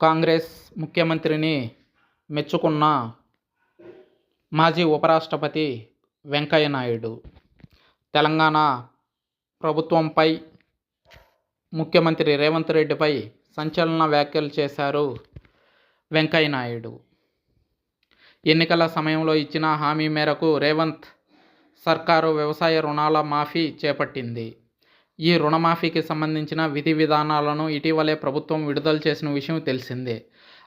కాంగ్రెస్ ముఖ్యమంత్రిని మెచ్చుకున్న మాజీ ఉపరాష్ట్రపతి వెంకయ్య నాయుడు. తెలంగాణ ప్రభుత్వంపై ముఖ్యమంత్రి రేవంత్ రెడ్డిపై సంచలన వ్యాఖ్యలు చేశారు వెంకయ్య నాయుడు. ఎన్నికల సమయంలో ఇచ్చిన హామీ మేరకు రేవంత్ సర్కారు వ్యవసాయ రుణాల మాఫీ చేపట్టింది. ఈ రుణమాఫీకి సంబంధించిన విధి విధానాలను ఇటీవలే ప్రభుత్వం విడుదల చేసిన విషయం తెలిసిందే.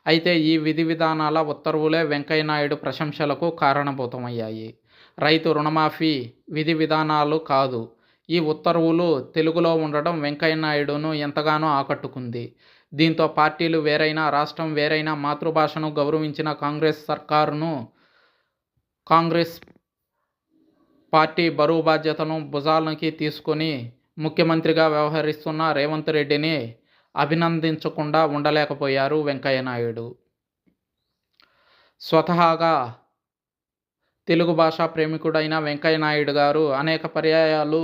అయితే ఈ విధి విధానాల ఉత్తర్వులే వెంకయ్య నాయుడు ప్రశంసలకు కారణభూతమయ్యాయి. రైతు రుణమాఫీ విధి విధానాలు కాదు. ఈ ఉత్తర్వులు తెలుగులో ఉండడం వెంకయ్య నాయుడును ఎంతగానో ఆకట్టుకుంది. దీంతో పార్టీలు వేరైనా రాష్ట్రం వేరైనా మాతృభాషను గౌరవించిన కాంగ్రెస్ సర్కారును కాంగ్రెస్ పార్టీ బరువు బాధ్యతను భుజాలకి తీసుకొని ముఖ్యమంత్రిగా వ్యవహరిస్తున్న రేవంత్ రెడ్డిని అభినందించకుండా ఉండలేకపోయారు వెంకయ్య నాయుడు. స్వతహాగా తెలుగు భాషా ప్రేమికుడైన వెంకయ్య నాయుడు గారు అనేక పర్యాయాలు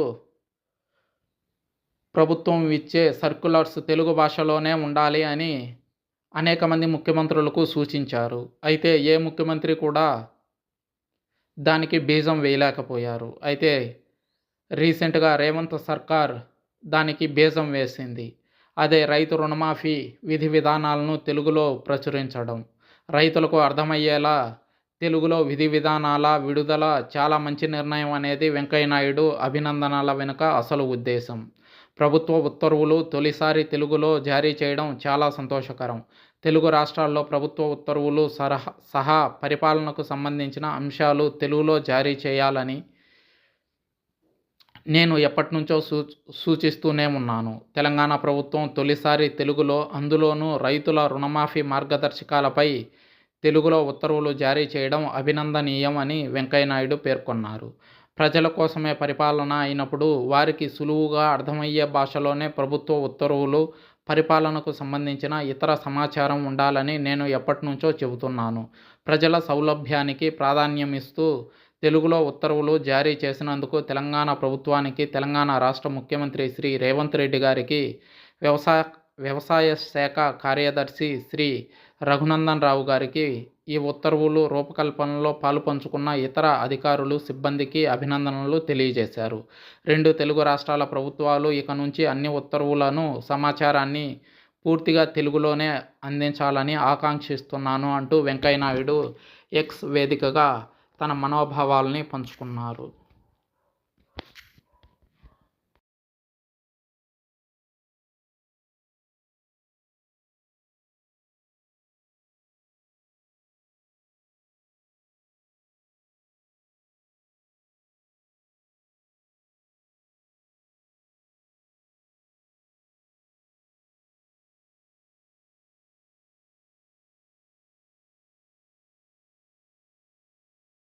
ప్రభుత్వం ఇచ్చే సర్క్యులర్స్ తెలుగు భాషలోనే ఉండాలి అని అనేక మంది ముఖ్యమంత్రులకు సూచించారు. అయితే ఏ ముఖ్యమంత్రి కూడా దానికి బీజం వేయలేకపోయారు. అయితే రీసెంట్గా రేవంత్ సర్కార్ దానికి బీజం వేసింది. అదే రైతు రుణమాఫీ విధి విధానాలను తెలుగులో ప్రచురించడం. రైతులకు అర్థమయ్యేలా తెలుగులో విధి విధానాల విడుదల చాలా మంచి నిర్ణయం అనేది వెంకయ్య నాయుడు అభినందనల వెనుక అసలు ఉద్దేశం. ప్రభుత్వ ఉత్తర్వులు తొలిసారి తెలుగులో జారీ చేయడం చాలా సంతోషకరం. తెలుగు రాష్ట్రాల్లో ప్రభుత్వ ఉత్తర్వులు సరహా సహా పరిపాలనకు సంబంధించిన అంశాలు తెలుగులో జారీ చేయాలని నేను ఎప్పటి నుంచో సూ సూచిస్తూనే ఉన్నాను. తెలంగాణ ప్రభుత్వం తొలిసారి తెలుగులో అందులోనూ రైతుల రుణమాఫీ మార్గదర్శకాలపై తెలుగులో ఉత్తర్వులు జారీ చేయడం అభినందనీయం అని వెంకయ్యనాయుడు పేర్కొన్నారు. ప్రజల కోసమే పరిపాలన అయినప్పుడు వారికి సులువుగా అర్థమయ్యే భాషలోనే ప్రభుత్వ ఉత్తర్వులు పరిపాలనకు సంబంధించిన ఇతర సమాచారం ఉండాలని నేను ఎప్పటి నుంచో చెబుతున్నాను. ప్రజల సౌలభ్యానికి ప్రాధాన్యం ఇస్తూ తెలుగులో ఉత్తర్వులు జారీ చేసినందుకు తెలంగాణ ప్రభుత్వానికి తెలంగాణ రాష్ట్ర ముఖ్యమంత్రి శ్రీ రేవంత్ రెడ్డి గారికి వ్యవసాయ వ్యవసాయ శాఖ కార్యదర్శి శ్రీ రఘునందన్ రావు గారికి ఈ ఉత్తర్వులు రూపకల్పనలో పాలుపంచుకున్న ఇతర అధికారులు సిబ్బందికి అభినందనలు తెలియజేశారు. రెండు తెలుగు రాష్ట్రాల ప్రభుత్వాలు ఇక నుంచి అన్ని ఉత్తర్వులను సమాచారాన్ని పూర్తిగా తెలుగులోనే అందించాలని ఆకాంక్షిస్తున్నాను అంటూ వెంకయ్యనాయుడు ఎక్స్ వేదికగా తన మనోభావాల్ని పంచుకున్నారు.